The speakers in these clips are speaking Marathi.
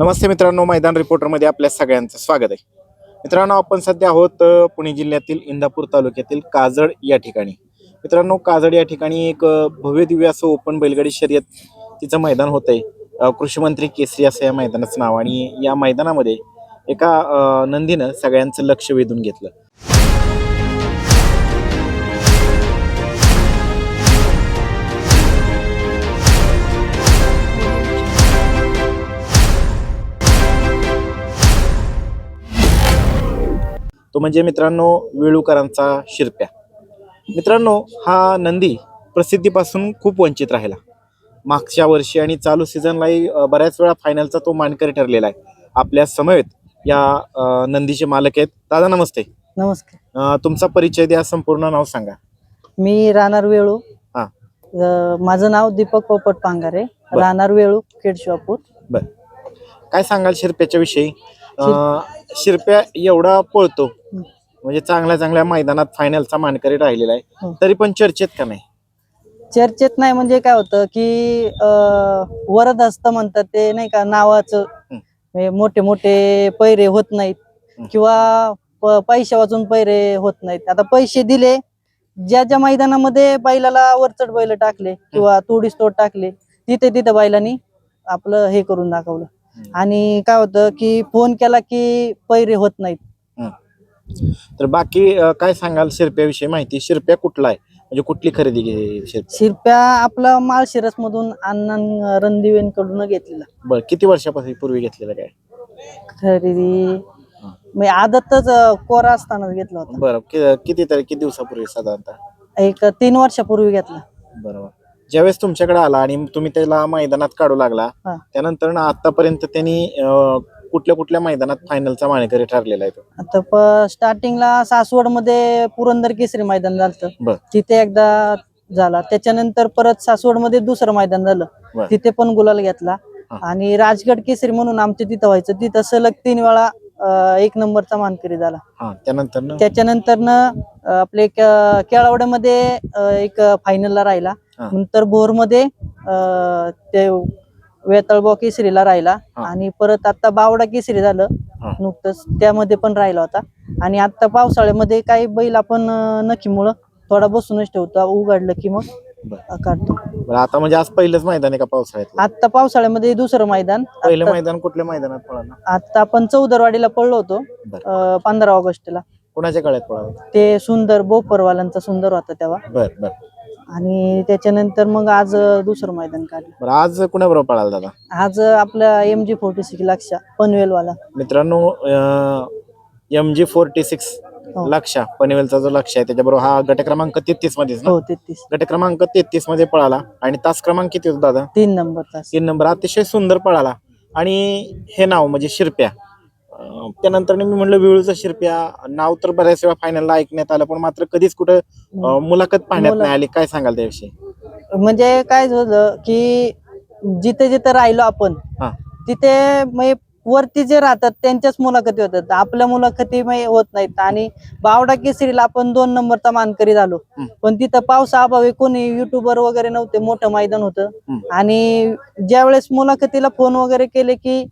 नमस्ते मित्रांनो मैदान रिपोर्टरमध्ये आपल्या सगळ्यांचं स्वागत आहे. मित्रांनो आपण सध्या आहोत पुणे जिल्ह्यातील इंदापूर तालुक्यातील काजळ या ठिकाणी. मित्रांनो काजळ या ठिकाणी एक भव्य दिव्य असं ओपन बैलगाडी शर्यत तिचं मैदान होत आहे कृषी मंत्री केसरी असं या मैदानाचं नाव आणि या मैदानामध्ये एका नंदीनं सगळ्यांचं लक्ष वेधून घेतलं. तो म्हणजे मित्रांनो वेळूकरांचा शिरप्या. मित्रांनो हा नंदी प्रसिद्धीपासून खूप वंचित राहिला. मागच्या वर्षी आणि चालू सीझनलाही बऱ्याच वेळा फायनलचा तो मानकरी ठरलेला आहे. आपल्या समवेत या नंदीचे मालक आहेत. दादा नमस्ते. नमस्कार. अ, तुमचा परिचय द्या संपूर्ण नाव सांगा. मी राहणार वेळू. हा. अ, माझं नाव दीपक पोपट पांगारे. राहणार वेळू खेडशिवापूर बर. काय सांगाल शिरप्याच्या विषयी? अ, शिरप्या एवढा पळतो. म्हणजे चांगल्या चांगल्या मैदानात फायनलचा मानकरी राहिलेला आहे. हं. तरी पण चर्चेत का नाही? चर्चेत नाही म्हणजे काय होतं की वरद हस्त म्हणतात ते नाही का नावाचं. मोठे मोठे पैरे होत नाहीत. किंवा पैसे वाचून पैरे होत नाहीत. आता पैसे दिले ज्या ज्या मैदानामध्ये बैलाला वरचढ बैल टाकले किंवा तोडीस तोड टाकले तिथे तिथे बैलांनी आपलं हे करून दाखवलं. आणि काय होतं की फोन केला की पैरे होत नाहीत. तर बाकी अ, काय सांगाल शिरप्याविषयी माहिती? शिरप्या कुठला आहे? म्हणजे कुठली खरेदी शिरप्या? शिरप्या आपला माळशिरस मधून अण्णा रणदिवेंकडून घेतलेला. बर किती वर्षापासून पूर्वी घेतलेलं काय? खरेदी म्हणजे आदतच अं, कोरा असतानाच घेतला होता. बरं कि- किती तरी किती दिवसापूर्वी साधारणतः? एक तीन वर्षापूर्वी घेतला. बरोबर. ज्यावेळेस तुमच्याकडे आला आणि तुम्ही त्याला मैदानात काढू लागला हा. त्यानंतर ना आतापर्यंत त्यांनी अ, कुठल्या कुठल्या मैदानात फायनलचा मानकरी ठरलेला आहे तो? आता प स्टार्टिंगला सासवडमध्ये पुरंदर केसरी मैदान झालं बर. तिथे एकदा झाला. त्याच्यानंतर परत सासवडमध्ये दुसरं मैदान झालं. तिथे पण गुलाल घेतला. हा. आणि राजगड केसरी म्हणून आमच्या तिथं व्हायचं. तिथं सलग तीन वेळा अं, एक नंबरचा मानकरी झाला. हा त्यानंतर ना? त्याच्यानंतर न आपले के- केळावड्यामध्ये अं, एक फायनलला राहिला. हा. नंतर भोरमध्ये अं, ते वेताळबा केसरीला राहिला. आणि परत आता बावडा केसरी झालं. नुकतंच त्यामध्ये पण राहिला होता. आणि आता पावसाळ्यामध्ये काही बैल आपण नखीमुळं थोडा बसूनच ठेवतो उघडलं की मग काढतो. बरं आता म्हणजे आज पहिलंच मैदान आहे का पावसाळ्यात आता पावसाळ्यामध्ये दुसरं मैदान. पहिलं आता- मैदान कुठल्या मैदानात पळाला? आता आपण चौदरवाडीला पडलो होतो बर. पंधरा ऑगस्टला. कुणाच्या काळात पळाला? ते सुंदर बोपरवाल्यांचा सुंदर होता तेव्हा. बर बर. आणि त्याच्यानंतर मग आज दुसरं मैदान काढलं. बरं आज कुणाबरोबर पळाला दादा? आज आपला एम जी फोर्टी सिक्स लक्ष पनवेलवाला. मित्रांनो एम जी फोर्टी सिक्स हो. लक्षा पनवेलचा जो लक्ष आहे त्याच्याबरोबर हा गट क्रमांक तेहतीस मध्येच ना? हो तेहतीस. गट क्रमांक तेहतीसमध्ये पळाला. आणि तास क्रमांक किती होता दादा? तीन नंबर तास. तीन नंबर. अतिशय सुंदर पळाला. आणि हे नाव म्हणजे शिरप्या. त्यानंतर मी म्हणलं विळूचा शिरप्या नाव तर बऱ्याच वेळा फायनलला ऐकण्यात आलं पण मात्र कधीच कुठं अं, मुलाखत पाहण्यात नाही आली. काय सांगाल त्याविषयी? म्हणजे काय झालं की जिथे जिथे राहिलो आपण हा. तिथे म्हणजे वरती जे राहतात त्यांच्याच मुलाखती होतात. आपल्या मुलाखती म्हणजे होत नाहीत. आणि बावडा केसरीला आपण दोन नंबरचा मानकरी झालो. हम्म. पण तिथं पावसा अभावी कोणी युट्यूबर वगैरे नव्हते मोठं मैदान होतं. हम्म. आणि ज्यावेळेस मुलाखतीला फोन वगैरे केले की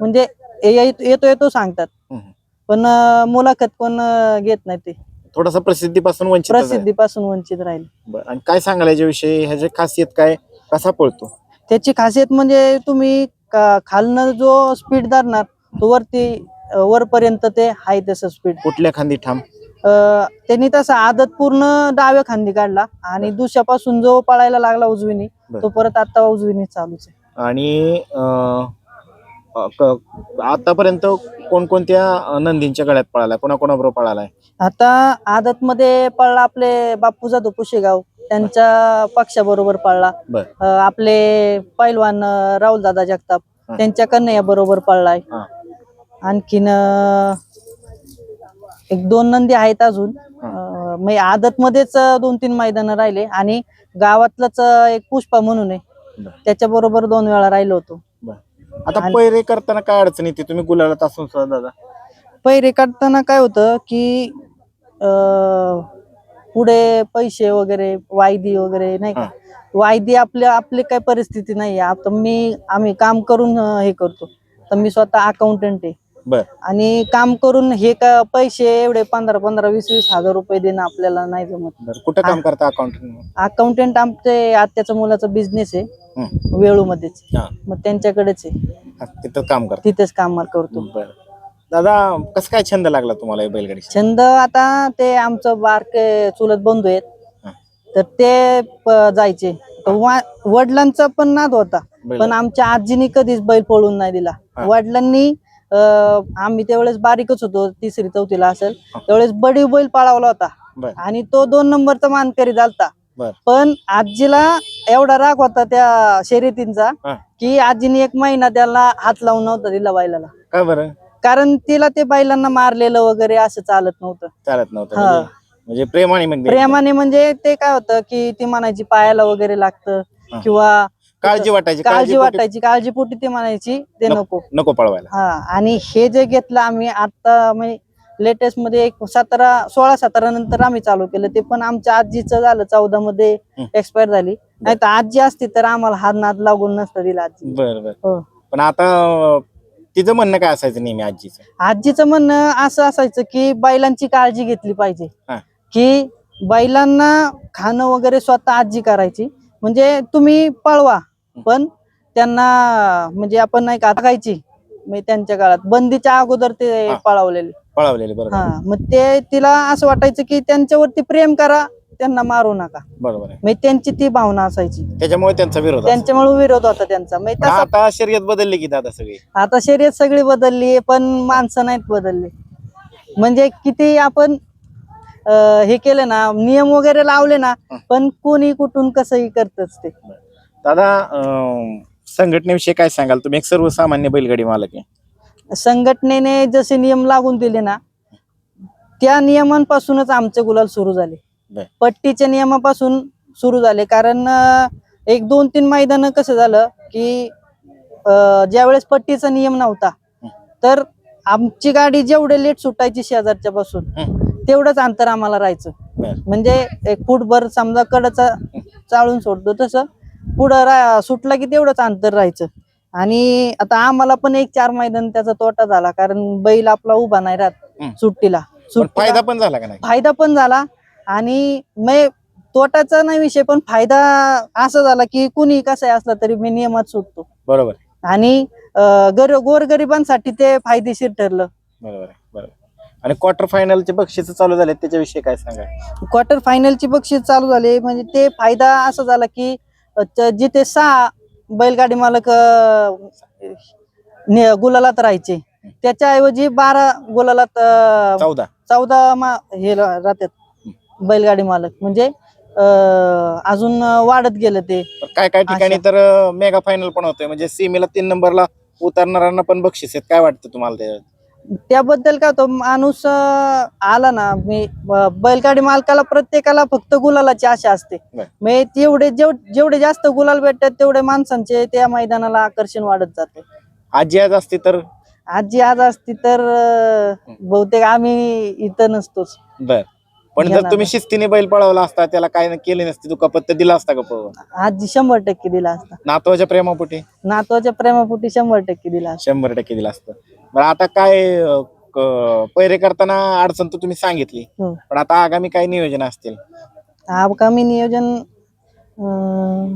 म्हणजे येतो येतो सांगतात. हम्म. पण अं, मुलाखत कोण अं, घेत नाही ते. थोडासा प्रसिद्धीपासून वंचित. प्रसिद्धीपासून वंचित राहील. आणि काय सांगाल याच्याविषयी? ह्याची खासियत काय कसा पळतो? त्याची खासियत म्हणजे तुम्ही का- खालनं जो स्पीड धरणार तो वरती अं, वरपर्यंत ते आहे तसं स्पीड. कुठल्या खांदी ठाम? त्यांनी तसा आदत पूर्ण डाव्या खांदी काढला आणि दुसऱ्यापासून जो पळायला लागला उजवीनी बरं. तो परत आता उजवीनी चालूच आहे. आणि अं, आतापर्यंत कोणकोणत्या नंदींच्या गळ्यात पळालाय कोणाकोणाबरोबर पळालाय आता आदत मध्ये पळला आपले बापू जाधव पुशेगाव त्यांच्या पक्षाबरोबर पळला बर. अं, आपले पैलवान राहुल दादा जगताप हा. त्यांच्या कन्हैया बरोबर पळलाय हा. आणखीन अं, एक दोन नंदी आहेत अजून. अं, म्हणजे आदत मध्येच दोन तीन मैदान राहिले आणि गावातलंच एक पुष्पा म्हणून आहे बर. त्याच्या बरोबर दोन वेळा राहिलो होतो आता पैरे करताना काय अडचण येते? तुम्ही गुलालात असून सुद्धा दादा. पैरे काढताना काय होतं की अं, पुढे पैसे वगैरे वायदी वगैरे नाही का? वायदी आपल्या आपली काय परिस्थिती नाही आता मी आम्ही काम करून अं, हे करतो. आता मी स्वतः अकाउंटंट आहे. बर. आणि काम करून हे का पैसे एवढे पंधरा पंधरा वीस वीस हजार रुपये देणं आपल्याला नाही जमत. बर कुठं काम करता अकाउंटंट अकाउंटंट आमचे आत्याचा मुलाचा बिझनेस आहे वेळूमध्येच. हा. मग त्यांच्याकडेच आहे. तिथं काम करता. तिथेच काम करतो. बर. दादा कसं काय छंद लागला तुम्हाला बैलगाडी छंद आता ते आमचं बारके चुलत बंधू आहेत. हा. तर ते प- जायचे. तर वा- वडिलांचा पण नाद होता. बैल. पण आमच्या आजीनी कधीच बैल पळून नाही दिला. हा. वडिलांनी आम्ही त्यावेळेस बारीकच होतो तिसरी चौथीला असेल. त्यावेळेस बडी बैल पळावला होता. आणि तो दोन नंबरचा मानकरी झालता. पण आजीला एवढा राग होता त्या शर्यतींचा की आजीने एक महिना त्याला हात लावून नव्हता दिला बैलाला. कारण तिला ते बैलांना मारलेलं वगैरे असं चालत नव्हतं. चालत नव्हतं. म्हणजे- म्हणजे प्रेमाने प्रेमाने म्हणजे ते काय होतं की ती म्हणायची पायाला वगैरे लागतं. किंवा काळजी वाटायची काळजी वाटायची काळजीपोटी ती म्हणायची ते नको. नको. नको पळवायला. हा आणि हे जे घेतलं आम्ही आता म्हणजे लेटेस्टमध्ये एक सतरा सोळा सतरा नंतर आम्ही चालू केलं ते पण आमच्या आजीचं झालं चौदा मध्ये. एक्सपायर झाली. नाही तर आजी असती तर आम्हाला हात नाद लागून नसतं दिला आजी. बर बर. हो. पण आता अं, तिचं म्हणणं काय असायचं नेहमी आजीचं? आजीचं म्हणणं असं असायचं की बैलांची काळजी घेतली पाहिजे. हा. की बैलांना खाणं वगैरे स्वतः आजी करायची. म्हणजे तुम्ही पळवा. पण त्यांना म्हणजे आपण नाही का खायची म्हणजे त्यांच्या काळात. बंदीच्या अगोदर ते हा. पळवलेले. पळवलेले बरोबर. हा मग ते तिला असं वाटायचं की त्यांच्यावरती प्रेम करा त्यांना मारू नका. बरोबर आहे. म्हणजे त्यांची ती भावना असायची. त्याच्यामुळे त्यांचा विरोध असेल. त्यांच्यामुळे विरोध होता त्यांचा. म्हणजे पण तसा आता शर्यत बदलली की दादा सगळी? आता शर्यत सगळी बदलली पण माणसं नाहीत बदलली. म्हणजे किती आपण अं, हे केलं ना नियम वगैरे लावले ना पण कोणी कुठून कसंही करतच ते. दादा अं, संघटनेविषयी काय सांगाल? तुम्ही एक सर्वसामान्य बैलगाडी मालक आहे. संघटनेने जसे नियम लागून दिले ना त्या नियमांपासूनच आमचे गुलाल सुरू झाले. पट्टीच्या नियमापासून सुरू झाले. कारण अं, एक दोन तीन मैदान कसं झालं की अं, ज्यावेळेस पट्टीचा नियम नव्हता तर आमची गाडी जेवढे लेट सुटायची शेजारच्या पासून. तेवढंच अंतर आम्हाला राहायचं. बर. म्हणजे एक फुटभर समजा कडचा चाळून सोडतो तसं. पुढं रा सुटला की तेवढंच अंतर राहायचं. आणि आता आम्हाला पण एक चार मैदान त्याचा तोटा झाला कारण बैल आपला उभा नाही राहत. सुट्टीला. पण सुट्टीला फायदा पण झाला का नाही? फायदा पण झाला. आणि मी तोटाचा नाही विषय पण फायदा असा झाला की कुणी कसं असला तरी मी नियमात सुटतो. बरोबर आहे, आणि अं, गर गोरगरिबांसाठी ते फायदेशीर ठरलं. बरोबर आहे, बरोबर आणि क्वार्टर फायनलचे बक्षीस चालू झाले त्याच्याविषयी काय सांगा क्वार्टर फायनलची बक्षीस चालू झाले म्हणजे ते फायदा असा झाला की जिथे सहा बैलगाडी मालक गुलालात राहायचे त्याच्याऐवजी बारा गुलालात चौदा. चौदा मा हे राहतात बैलगाडी मालक. म्हणजे अजून वाढत गेलं ते. काय काय ठिकाणी. तर मेगा फायनल पण होतंय. म्हणजे सीमेला तीन नंबरला उतरणाऱ्यांना पण बक्षीस आहेत. काय वाटतं तुम्हाला ते त्याबद्दल काय होतं? माणूस अ, आला ना मी ब- बैलगाडी मालकाला प्रत्येकाला फक्त गुलालाची आशा असते. म्हणजे तेवढे जेव- जेवढे जास्त गुलाल भेटतात तेवढे माणसांचे त्या मैदानाला आकर्षण वाढत जाते. आजी आज असती तर? आजी आज असती तर अ, बहुतेक आम्ही इथं नसतोच. बर. पण जर तुम्ही. शिस्तीने बैल पळवला असता त्याला काय केले नसते तू कपत दिला असता का पळवून? आजी शंभर टक्के दिला असता. नातवाच्या प्रेमापोटी? नातवाच्या प्रेमापोटी शंभर टक्के दिला असता. शंभर टक्के दिला असतं. बरं आता काय अं, क- पैरे करताना अडचण तर तुम्ही सांगितली. हो. पण आता आगामी काय नियोजन असतील? आगामी नियोजन अं,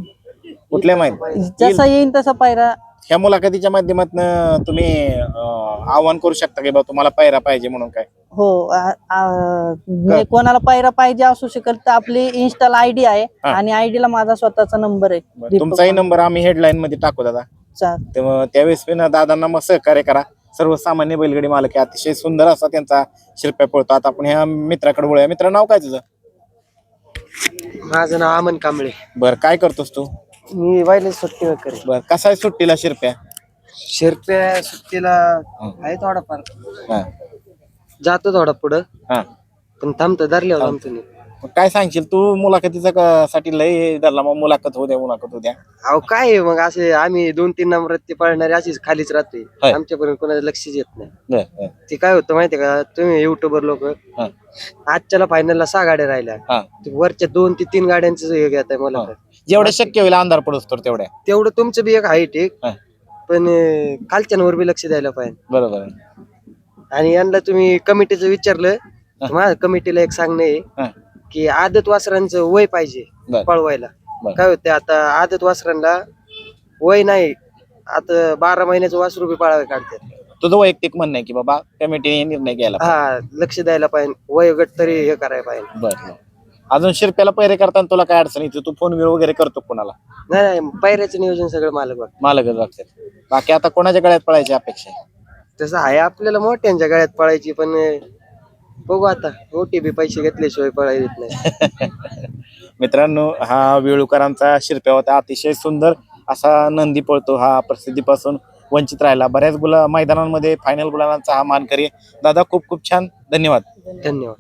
कुठल्या माहिती जसा येईल तसा पायरा ह्या मुलाखतीच्या माध्यमातून तुम्ही अं, आव्हान करू शकता की बा तुम्हाला पायरा पाहिजे म्हणून काय? हो आ- आ- म्हणजे कोणाला पायरा पाहिजे असू शकेल तर आपली इन्स्टाला आयडी आहे हा. आणि आयडी ला माझा स्वतःचा नंबर आहे. बरं, दीपक तुमचाही. नंबर आम्ही हेडलाईन मध्ये टाकू दादा. चा- तेव्हा त्यावेळेस पण दादांना मग सहकार्य करा. सर्वसामान्य बैलगाडी मालक आहे अतिशय सुंदर असा त्यांचा शिरप्या पळतो. आता आपण ह्या मित्राकडे बोलूया मित्र नाव काय तुझं? माझं नाव अमन कांबळे. बर काय करतोस तू? मी वायले सुट्टी वगैरे. बर कसा आहे सुट्टीला शिरप्या? शिरप्या सुट्टीला आहे थोडाफार. हा. जातो थोडा पुढं. हा. पण थांबतो धरल्यावर थांबतो नाही मग काय सांगशील? तू मुलाखतीचा क- साठी लय हे धरला मग मुलाखत होऊ द्या मुलाखत होऊ द्या. अहो काय आहे मग असे आम्ही दोन तीन नंबरात ते पळणारे अशीच खालीच राहते होय. आमच्यापर्यंत कोणाचं लक्षच येत नाही. बर, बर. ते काय होतं माहितीये का? तुम्ही युट्यूबर लोक हा, आजच्याला फायनलला सहा गाड्या राहिल्या. हा. ते वरच्या दोन ते तीन गाड्यांचं हे घेत आहे मला. जेवढं शक्य होईल अंधार पडूस तर तेवढ्या. तेवढं तुमचं बी एक हाईट एक हा. पण अं, कालच्यांवर बी लक्ष द्यायला पाहिजे. बरोबर आहे. आणि यांना तुम्ही कमिटीचं विचारलं तर माझ्या कमिटीला एक सांगणं हा. की आदत वासरांचं वय पाहिजे बर. पळवायला. बर. काय होते आता आदत वासरांना वय नाही आता बारा महिन्याचं वासरू बी पाळावे काढतात. तुझं वैयक्तिक म्हणणं आहे की बाबा कमिटीने निर्णय घ्यायला हा लक्ष द्यायला पाहिजे वयोगट तरी हे करायला पाहिजे. बरं अजून शिरप्याला पैरे करताना तुला काय अडचण येते तू फोन वगैरे करतो कोणाला? नाही नाही पायऱ्याचं नियोजन सगळं मालक बघ मालकच बघतात. बाकी आता कोणाच्या गळ्यात पळायची अपेक्षा आहे? तसं आहे आपल्याला मोठ्यांच्या गळ्यात पळायची पण बघू आता. ओटीपी पैसे घेतल्याशिवाय पळायला येत नाही. मित्रांनो हा वेळुकरांचा शिरप्या होता. अतिशय सुंदर असा नंदी पळतो हा प्रसिद्धीपासून वंचित राहिला. बऱ्याच गुला मैदानांमध्ये फायनल गुलांचा हा मानकरी. आहे. दादा खूप खूप छान. धन्यवाद. धन्यवाद.